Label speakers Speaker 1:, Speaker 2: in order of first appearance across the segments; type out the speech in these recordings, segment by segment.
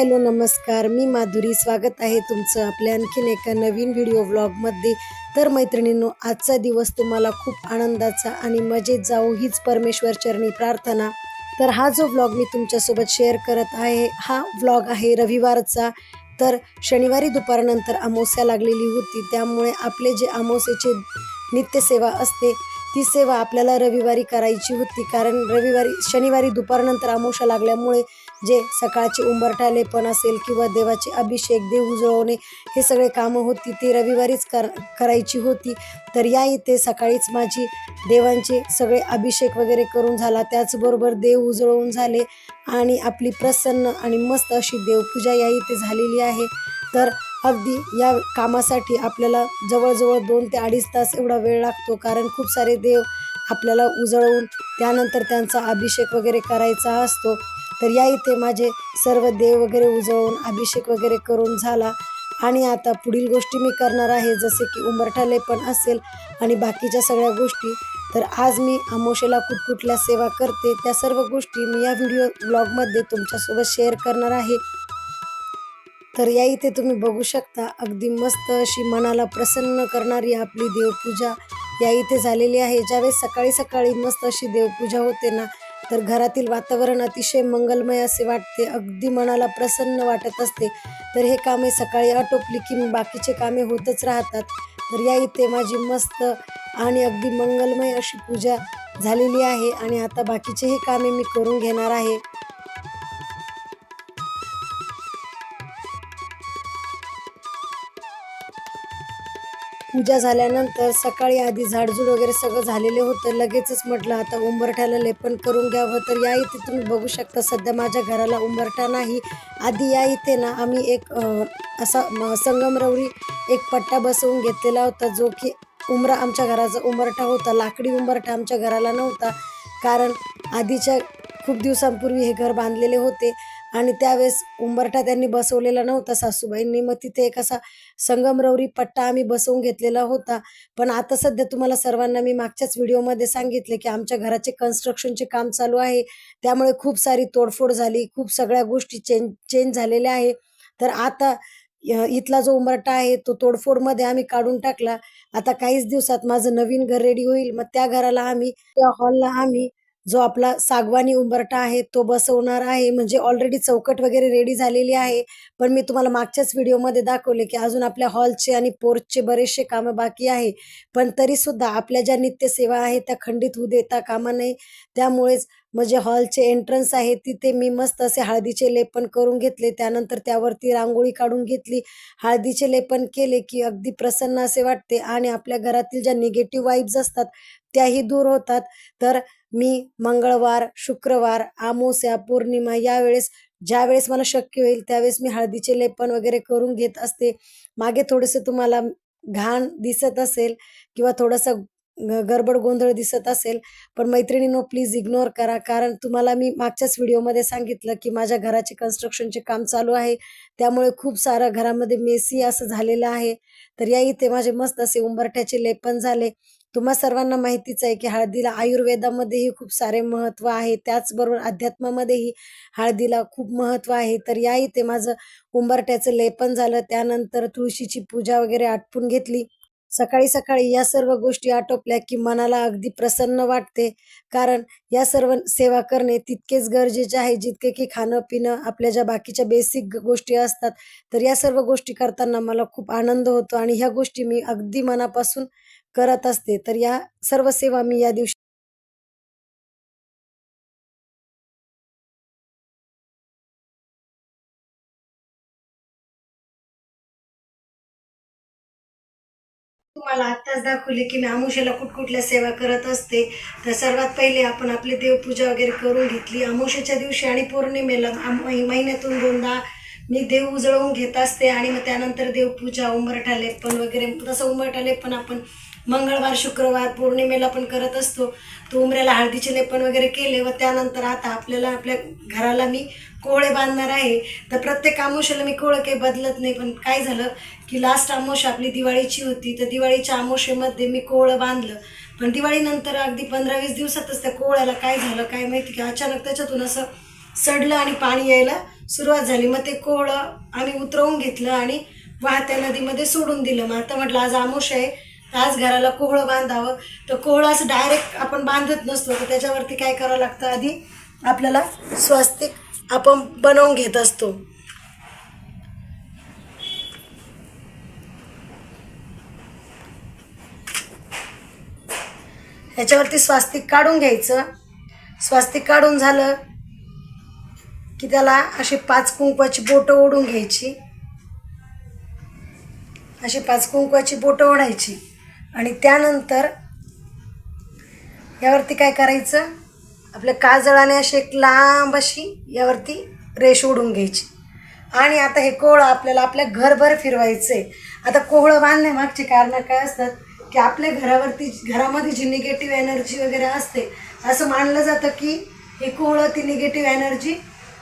Speaker 1: Hello नमस्कार. मी माधुरी. स्वागत आहे तुमचं आपल्या आणखीन एका नवीन व्हिडिओ व्लॉगमध्ये. तर मैत्रिणींनो आजचा दिवस तुम्हाला खूप आनंदाचा आणि मजेत जाऊ हीच परमेश्वर चरणी प्रार्थना. तर हा जो व्लॉग मी तुमच्यासोबत शेअर करत आहे हा व्लॉग आहे रविवारचा. तर शनिवारी दुपारनंतर अमावस्या लागलेली होती त्यामुळे आपले जे अमावस्येचे नित्यसेवा असते ती सेवा आपल्याला रविवारी करायची होती. कारण रविवारी शनिवारी दुपारनंतर अमावस्या लागल्यामुळे जे सकाळचे उंबरठाले पण असेल किंवा देवाचे अभिषेक देव उजळवणे हे सगळे कामं होती ती रविवारीच कर करायची होती. तर या इथे सकाळीच माझी देवांचे सगळे अभिषेक वगैरे करून झाला. त्याचबरोबर देव उजळवून झाले आणि आपली प्रसन्न आणि मस्त अशी देवपूजा या इथे झालेली आहे. तर अगदी या कामासाठी आपल्याला जवळजवळ दोन ते अडीच तास एवढा वेळ लागतो कारण खूप सारे देव आपल्याला उजळवून त्यानंतर त्यांचा अभिषेक वगैरे करायचा असतो. तर या इथे माझे सर्व देव वगैरे उजळून अभिषेक वगैरे करून झाला. आणि आता पुढील गोष्टी मी करणार आहे जसे की उंबरठाले पण असेल आणि बाकीच्या सगळ्या गोष्टी. तर आज मी आमोशेला कुठकुठल्या सेवा करते. त्या सर्व गोष्टी मी या व्हिडिओ ब्लॉगमध्ये तुमच्यासोबत शेअर करणार आहे. तर या इथे तुम्ही बघू शकता अगदी मस्त अशी मनाला प्रसन्न करणारी आपली देवपूजा या इथे झालेली आहे. ज्यावेळेस सकाळी सकाळी मस्त अशी देवपूजा होते ना तर घरातील वातावरण अतिशय मंगलमय असे वाटते. अगदी मनाला प्रसन्न वाटत असते. तर हे कामे सकाळी आटोपली की बाकीचे कामे होतच राहतात. तर या इथे माझी मस्त आणि अगदी मंगलमय अशी पूजा झालेली आहे. आणि आता बाकीचेही कामे मी करून घेणार आहे. पूजा झाल्यानंतर सकाळी आधी झाडझूड वगैरे सगळं झालेलं होतं. लगेचच म्हटलं आता उंबरठ्याला लेपन करून घ्यावं तर या इथे तुम्ही बघू शकता सध्या माझ्या घराला उंबरठा नाही. आधी या इथे ना आम्ही एक असा संगमरवरी एक पट्टा बसवून घेतलेला होता जो की उमरा आमच्या घराचा उंबरठा होता. लाकडी उंबरठा आमच्या घराला नव्हता कारण आधीच्या खूप दिवसांपूर्वी हे घर बांधलेले होते. आणि त्यावेळेस उंबरठा त्यांनी बसवलेला नव्हता सासूबाईंनी. मग तिथे एक असा संगमरवरी पट्टा आम्ही बसवून घेतलेला होता. पण आता सध्या तुम्हाला सर्वांना मी मागच्याच व्हिडिओमध्ये सांगितले की आमच्या घराचे कन्स्ट्रक्शनचे काम चालू आहे. त्यामुळे खूप सारी तोडफोड झाली. खूप सगळ्या गोष्टी चेंज चेंज झालेल्या आहे. तर आता इथला जो उंबरठा आहे तो तोडफोडमध्ये आम्ही काढून टाकला. आता काहीच दिवसात माझं नवीन घर रेडी होईल. मग त्या घराला आम्ही त्या हॉलला आम्ही जो आपला सागवानी उंबरटा आहे तो बसवणार आहे. म्हणजे ऑलरेडी चौकट वगैरे रेडी झालेली आहे. पण मी तुम्हाला मागच्याच व्हिडिओमध्ये दाखवले की अजून आपल्या हॉलचे आणि पोर्चचे बरेचसे कामं बाकी आहे. पण तरी सुद्धा आपल्या ज्या नित्यसेवा आहेत त्या खंडित होऊ देता कामा नये. त्यामुळेच म्हणजे हॉलचे एंट्रन्स आहे तिथे मी मस्त असे हळदीचे लेपन करून घेतले. त्यानंतर त्यावरती रांगोळी काढून घेतली. हळदीचे लेपन केले की अगदी प्रसन्न असे वाटते आणि आपल्या घरातील ज्या निगेटिव्ह वाईब्स असतात त्याही दूर होतात. तर मी मंगळवार शुक्रवार आमोस्या पौर्णिमा यावेळेस ज्या वेळेस मला शक्य होईल त्यावेळेस मी हळदीचे लेपन वगैरे करून घेत असते. मागे थोडंसं तुम्हाला घाण दिसत असेल किंवा थोडंसं गडबड गोंधळ दिसत असेल पण मैत्रिणींनो प्लीज इग्नोर करा. कारण तुम्हाला मी मागच्याच व्हिडिओमध्ये सांगितलं की माझ्या घराचे कन्स्ट्रक्शनचे काम चालू आहे. त्यामुळे खूप सारं घरामध्ये मेसी असं झालेलं आहे. तर या इथे माझे मस्त असे उंबरठ्याचे लेपन झाले. तुम्हा सर्वांना माहितीच आहे की हळदीला आयुर्वेदामध्येही खूप सारे महत्त्व आहे. त्याचबरोबर अध्यात्मामध्येही हळदीला खूप महत्त्व आहे. तर या इथे माझं उंबरट्याचं लेपन झालं. त्यानंतर तुळशीची पूजा वगैरे आटपून घेतली. सकाळी सकाळी या सर्व गोष्टी आटोपल्या की मनाला अगदी प्रसन्न वाटते. कारण या सर्व सेवा करणे तितकेच गरजेचे आहे. जितके की खाणं पिणं आपल्या ज्या बाकीच्या बेसिक गोष्टी असतात. तर या सर्व गोष्टी करताना मला खूप आनंद होतो आणि ह्या गोष्टी मी अगदी मनापासून करत असते. तर या सर्व सेवा मी या दिवशी तुम्हाला आत्ताच दाखवले की मी आमुषेला कुठकुठल्या सेवा करत असते. तर सर्वात पहिले आपण आपली देवपूजा वगैरे करून घेतली. आमुषेच्या दिवशी आणि पौर्णिमेला महिन्यातून दोनदा मी देव उजळवून घेत असते आणि मग त्यानंतर देवपूजा उंबरठा लेपन वगैरे तसं उंबरठा लेपन आपण मंगळवार शुक्रवार पौर्णिमेला पण करत असतो. तो उमऱ्याला हळदीचे लेपन वगैरे केले व त्यानंतर आता आपल्याला आपल्या घराला मी कोहळे बांधणार आहे. तर प्रत्येक आमोशाला मी कोहळं काही बदलत नाही. पण काय झालं की लास्ट आमोशा आपली दिवाळीची होती. तर दिवाळीच्या आमोशेमध्ये मी कोहळं बांधलं. पण दिवाळीनंतर अगदी पंधरा वीस दिवसातच त्या कोहळ्याला काय झालं काय माहिती की अचानक त्याच्यातून असं सडलं आणि पाणी यायला सुरुवात झाली. मग ते कोहळं आम्ही उतरवून घेतलं आणि वाहत्या नदीमध्ये सोडून दिलं. मग आता म्हटलं आज आमोश आहे. आज घराला कोहळं बांधावं. तर कोहळं असं डायरेक्ट आपण बांधत नसतो तर त्याच्यावरती काय करावं लागतं आधी? आपल्याला स्वास्तिक आपण बनवून घेत असतो. ह्याच्यावरती स्वास्तिक काढून घ्यायचं. स्वास्तिक काढून झालं की त्याला अशी पाच कुंकवाची बोटं ओढून घ्यायची. अशी पाच कुंकवाची बोटं ओढायची. आणि त्यानंतर यावरती काय करायचं? आपल्या काजळाने अशी एक लांब अशी यावरती रेष ओढून घ्यायची. आणि आता हे कोहळं आपल्याला आपल्या घरभर फिरवायचं आहे आता कोहळं बांधण्यामागची कारणं काय असतात? की आपल्या घरावरती घरामध्ये जी निगेटिव्ह एनर्जी वगैरे असते असं मानलं जातं की हे कोहळं ती निगेटिव्ह एनर्जी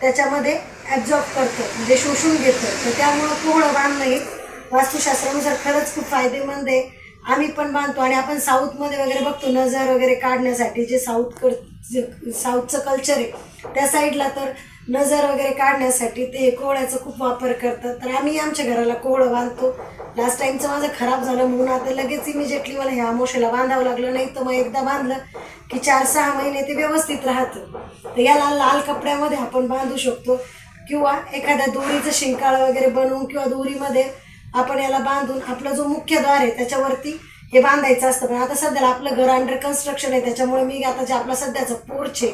Speaker 1: त्याच्यामध्ये ॲब्झॉर्ब करतं म्हणजे शोषून घेतं. तर त्यामुळं कोहळं बांधणं हे वास्तुशास्त्रानुसार खरंच खूप फायदेमंद आहे. आम्ही पण बांधतो आणि आपण साऊथमध्ये वगैरे बघतो नजर वगैरे काढण्यासाठी जे साऊथ कर साऊथचं कल्चर आहे त्या साईडला तर नजर वगैरे काढण्यासाठी ते कोहळ्याचा खूप वापर करतात. तर आम्ही आमच्या घराला कोहळं बांधतो. लास्ट टाईमचं माझं खराब झालं म्हणून आता लगेच इमिजिएटली मला ह्या मोशेला बांधावं लागलं नाही तर मग एकदा बांधलं की चार सहा महिने ते व्यवस्थित राहतं. तर याला लाल कपड्यामध्ये आपण बांधू शकतो. किंवा एखाद्या दोरीचं शिंकाळ वगैरे बनवून किंवा दोरीमध्ये आपण याला बांधून आपला जो मुख्य द्वार आहे त्याच्यावरती हे बांधायचं असतं. पण आता सध्याला आपलं घर अंडर कन्स्ट्रक्शन आहे त्याच्यामुळे मी आता जे आपला सध्याचा पोर्च आहे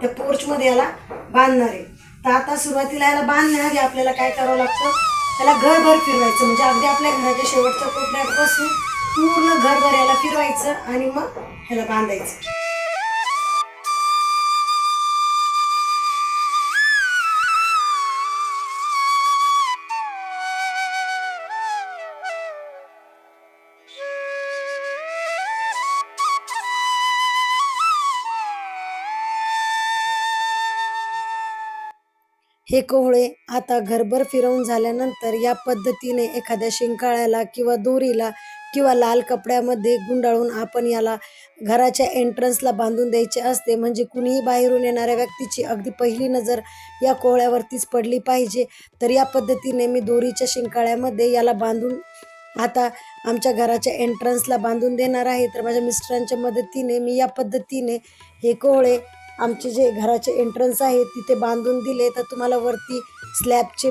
Speaker 1: त्या पोर्चमध्ये याला बांधणार आहे. तर आता सुरुवातीला याला बांधण्याआधी आपल्याला काय करावं लागतं? त्याला घरभर फिरवायचं. म्हणजे अगदी आपल्या घराच्या शेवटच्या कोपऱ्यापासून पूर्ण घरभर याला फिरवायचं आणि मग ह्याला बांधायचं. हे कोहळे आता घरभर फिरवून झाल्यानंतर या पद्धतीने एखाद्या शिंकाळ्याला किंवा दोरीला किंवा लाल कपड्यामध्ये गुंडाळून आपण याला घराच्या एंट्रन्सला बांधून द्यायचे असते. म्हणजे कुणीही बाहेरून येणाऱ्या व्यक्तीची अगदी पहिली नजर या कोहळ्यावरतीच पडली पाहिजे. तर या पद्धतीने मी दोरीच्या शिंकाळ्यामध्ये याला बांधून आता आमच्या घराच्या एंट्रन्सला बांधून देणार आहे. तर माझ्या मिस्टरांच्या मदतीने मी या पद्धतीने हे कोहळे आमचे जे घराचे एंट्रन्स आहे तिथे बांधून दिले. तर तुम्हाला वरती स्लॅबचे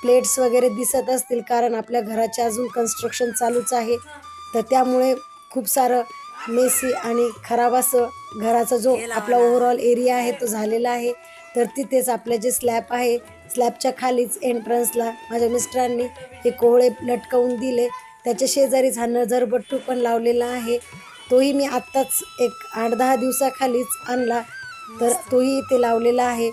Speaker 1: प्लेट्स वगैरे दिसत असतील कारण आपल्या घराचे अजून कन्स्ट्रक्शन चालूच आहे. तर त्यामुळे खूप सारं मेसी आणि खराब असं घराचा जो आपला ओव्हरऑल एरिया आहे. तो झालेला आहे. तर तिथेच आपले जे स्लॅब आहे स्लॅबच्या खालीच एंट्रन्सला माझ्या मिस्टरांनी हे कोहळे लटकवून दिले. त्याच्या शेजारीच हा नजरबट्टू पण लावलेला आहे. तोही मी आत्ताच एक आठ दहा दिवसाखालीच आणला. तर तोही इथे लावलेला आहे.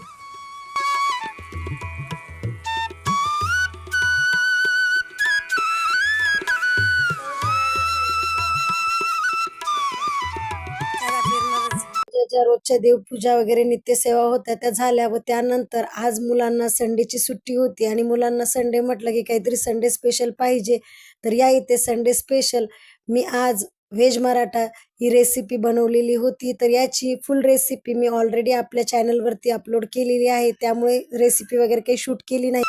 Speaker 1: ज्या रोजच्या देवपूजा वगैरे नित्यसेवा होत्या त्या झाल्या व त्यानंतर आज मुलांना संडेची सुट्टी होती आणि मुलांना संडे म्हटलं की काहीतरी संडे स्पेशल पाहिजे. तर या इथे संडे स्पेशल मी आज व्हेज मराठा ही रेसिपी बनवलेली होती. तर याची फुल रेसिपी मी ऑलरेडी आपल्या चॅनलवरती अपलोड केलेली आहे. त्यामुळे रेसिपी वगैरे काही शूट केली नाही.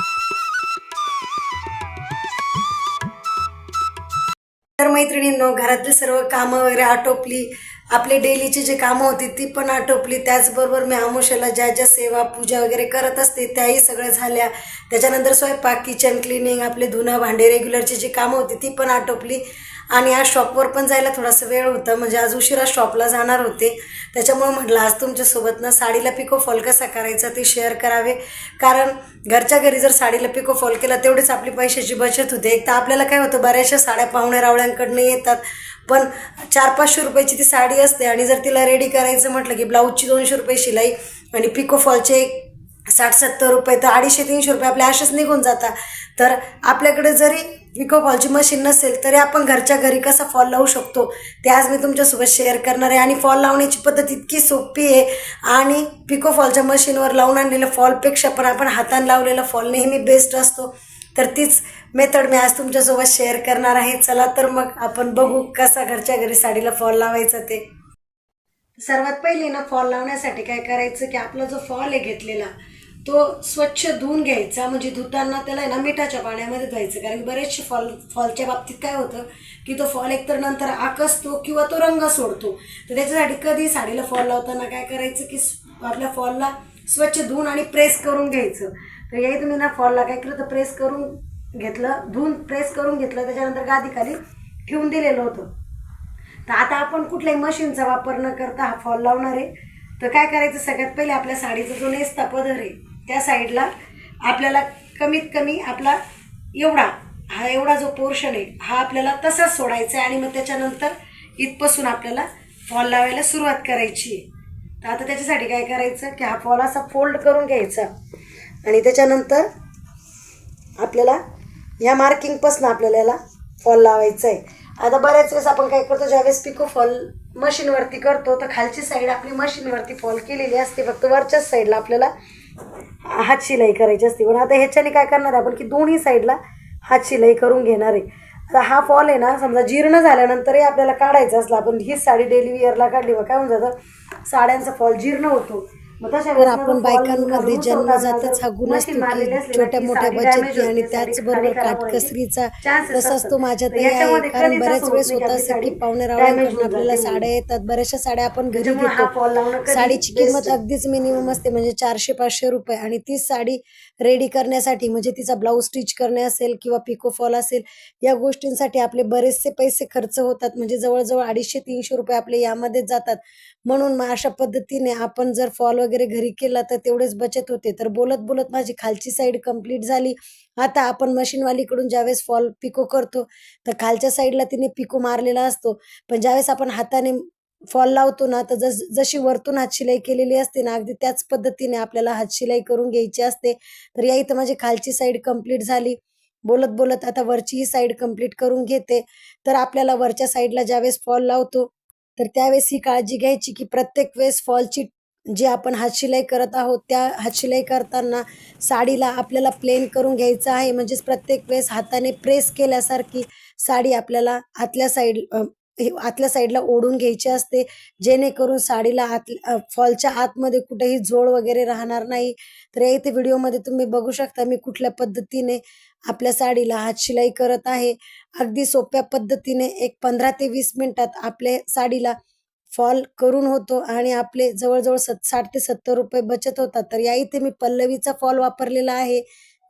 Speaker 1: तर मैत्रिणींनो घरातली सर्व कामं वगैरे आटोपली. आपले डेलीची जे कामं होती ती पण आटोपली. त्याचबरोबर मी आमोशाला ज्या ज्या सेवा पूजा वगैरे करत असते त्याही सगळ्या झाल्या. त्याच्यानंतर स्वयंपाक किचन क्लिनिंग आपले धुणं भांडे रेग्युलरची जी कामं होती ती पण आटोपली. आणि आज शॉपवर पण जायला थोडासा वेळ होता. म्हणजे आज उशिरा शॉपला जाणार होते. त्याच्यामुळं म्हटलं आज तुमच्यासोबत ना साडीला पिको फॉल कसा करायचा ते शेअर करावे. कारण घरच्या घरी जर साडीला पिको फॉल केला तेवढीच आपली पैशाची बचत होते. एक तर आपल्याला काय होतं बऱ्याचशा साड्या पाहुण्या रावळ्यांकडनं येतात. पण चार पाचशे रुपयाची ती साडी असते आणि जर तिला रेडी करायचं म्हटलं की ब्लाऊजची दोनशे रुपये शिलाई आणि पिको फॉलचे साठ सत्तर रुपये तर अडीचशे तीनशे रुपये आपल्या असेच निघून जातात. तर आपल्याकडे जरी पिको फॉलची मशीन नसेल तरी आपण घरच्या घरी कसा फॉल लावू शकतो? ते आज मी तुमच्यासोबत शेअर करणार आहे. आणि फॉल लावण्याची पद्धत इतकी सोपी आहे. आणि पिको फॉलच्या मशीनवर लावून आणलेलं फॉलपेक्षा पण आपण हाताने लावलेला फॉल नेहमी बेस्ट असतो. तर तीच मेथड मी आज तुमच्यासोबत शेअर करणार आहे. चला तर मग आपण बघू कसा घरच्या घरी साडीला फॉल लावायचा ते.
Speaker 2: सर्वात पहिले ना फॉल लावण्यासाठी काय करायचं की आपला जो फॉल आहे घेतलेला तो स्वच्छ धुवून घ्यायचा म्हणजे धुताना त्याला आहे ना मिठाच्या पाण्यामध्ये धुवायचं कारण बरेचसे फॉल फॉलच्या बाबतीत काय होतं की तो फॉल एकतर नंतर आकसतो किंवा तो रंग सोडतो. तर त्याच्यासाठी कधी साडीला फॉल लावताना काय करायचं की आपल्या फॉलला स्वच्छ धुवून आणि प्रेस करून घ्यायचं. तर याही तुम्ही ना फॉलला काय केलं तर प्रेस करून घेतलं धुवून प्रेस करून घेतलं त्याच्यानंतर गादीखाली ठेवून दिलेलं होतं. तर आता आपण कुठल्याही मशीनचा वापर न करता हा फॉल लावणार आहे. तर काय करायचं सगळ्यात पहिले आपल्या साडीचा जो नेसता पदर आहे त्या साईडला आपल्याला कमीत कमी आपला एवढा हा एवढा जो पोर्शन आहे हा आपल्याला तसाच सोडायचा आहे आणि मग त्याच्यानंतर इथपासून आपल्याला फॉल लावायला सुरुवात करायची आहे. तर आता त्याच्यासाठी काय करायचं की हा फॉल असा फोल्ड करून घ्यायचा आणि त्याच्यानंतर आपल्याला ह्या मार्किंगपासून आपल्याला याला फॉल लावायचा आहे. आता बऱ्याच वेळेस आपण काय करतो ज्यावेळेस पिको फॉल मशीनवरती करतो तर खालची साईड आपली मशीनवरती फॉल केलेली असते. फक्त वरच्याच साईडला आपल्याला हात शिलाई करायची असते. पण आता ह्याच्याने काय करणार आहे आपण की दोन्ही साईडला हात शिलाई करून घेणार आहे. आता हा फॉल आहे ना समजा जीर्ण झाल्यानंतरही आपल्याला काढायचा असला आपण हीच साडी डेली विअरला काढली मग काय होऊन जातं साड्यांचा फॉल जीर्ण होतो.
Speaker 1: तर आपण बायकांमध्ये जन्मजातच हा गुण असतो की छोट्या
Speaker 2: की
Speaker 1: मोठ्या बचती आणि त्याचबरोबर काटकसरीचा तसाच. तो माझ्यातही
Speaker 2: तर
Speaker 1: आहे कारण बऱ्याच वेळेस
Speaker 2: होत की
Speaker 1: असं की
Speaker 2: साडी
Speaker 1: पाहुणे
Speaker 2: होऊन
Speaker 1: आपल्याला साड्या येतात बऱ्याचशा साड्या आपण घरी
Speaker 2: हा
Speaker 1: घेतो. साडीची किंमत. अगदीच मिनिमम असते म्हणजे चारशे पाचशे रुपये आणि तीच साडी रेडी करण्यासाठी म्हणजे तिचा ब्लाऊज स्टिच करणे असेल किंवा पिको फॉल असेल या गोष्टींसाठी आपले बरेचसे पैसे खर्च होतात. म्हणजे जवळजवळ अडीचशे तीनशे रुपये आपले यामध्येच जातात. म्हणून मग अशा पद्धतीने आपण जर फॉल वगैरे घरी केला तर तेवढेच बचत होते. तर बोलत बोलत माझी खालची साईड कंप्लीट झाली. आता आपण मशीनवालीकडून ज्यावेळेस फॉल पिको करतो तर खालच्या साईडला तिने पिको मारलेला असतो. पण ज्यावेळेस आपण हाताने फॉल लावतो ना तर जस जशी वरतून हातशिलाई केलेली असते ना अगदी त्याच पद्धतीने आपल्याला हातशिलाई करून घ्यायची असते. तर या इथं माझी खालची साईड कंप्लीट झाली. बोलत बोलत आता वरचीही साईड कंप्लीट करून घेते. तर आपल्याला वरच्या साईडला ज्यावेळेस फॉल लावतो तर त्यावेळेस ही काळजी घ्यायची की प्रत्येक वेळेस फॉलची जे आपण हातशिलाई करत आहोत त्या हातशिलाई करताना साडीला आपल्याला प्लेन करून घ्यायचं आहे. म्हणजेच प्रत्येक वेळेस हाताने प्रेस केल्यासारखी साडी आपल्याला आतल्या साईड आतल्या साईडला ओढून घ्यायची असते. जेणेकरून साडीला आत फॉलच्या आतमध्ये कुठेही जोड वगैरे राहणार नाही. तर या इथे व्हिडिओमध्ये तुम्ही बघू शकता मी कुठल्या पद्धतीने आपल्या साडीला हातशिलाई करत आहे. अगदी सोप्या पद्धतीने एक पंधरा ते वीस मिनिटात आपल्या साडीला फॉल करून होतो आणि आपले जवळजवळ सत साठ ते सत्तर रुपये बचत होतात. तर या इथे मी पल्लवीचा फॉल वापरलेला आहे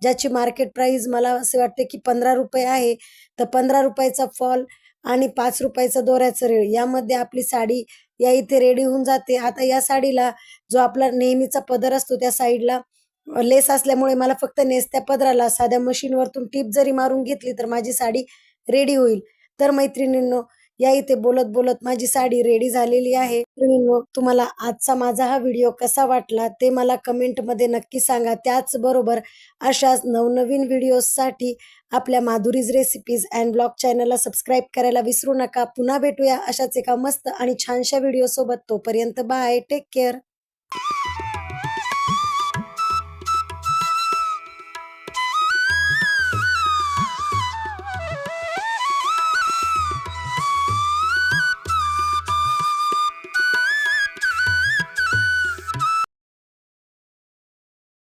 Speaker 1: ज्याची मार्केट प्राईज मला असे वाटते की पंधरा रुपये आहे. तर पंधरा रुपयाचा फॉल आणि पाच रुपयाचा दोऱ्याचं रेळ यामध्ये आपली साडी या इथे रेडी होऊन जाते. आता या साडीला जो आपला नेहमीचा पदर असतो त्या साईडला लेस असल्यामुळे मला फक्त नेसत्या पदराला साध्या मशीनवरतून टीप जरी मारून घेतली तर माझी साडी रेडी होईल. तर मैत्रिणींनो या इथे बोलत बोलत माझी साडी रेडी झालेली आहे. तुम्हाला आजचा माझा हा व्हिडिओ कसा वाटला ते मला कमेंटमध्ये नक्की सांगा. त्याचबरोबर अशाच नवनवीन व्हिडिओसाठी आपल्या माधुरीज रेसिपीज अँड ब्लॉग चॅनलला सबस्क्राईब करायला विसरू नका. पुन्हा भेटूया अशाच एका मस्त आणि छानशा व्हिडिओ सोबत. तोपर्यंत बाय टेक केअर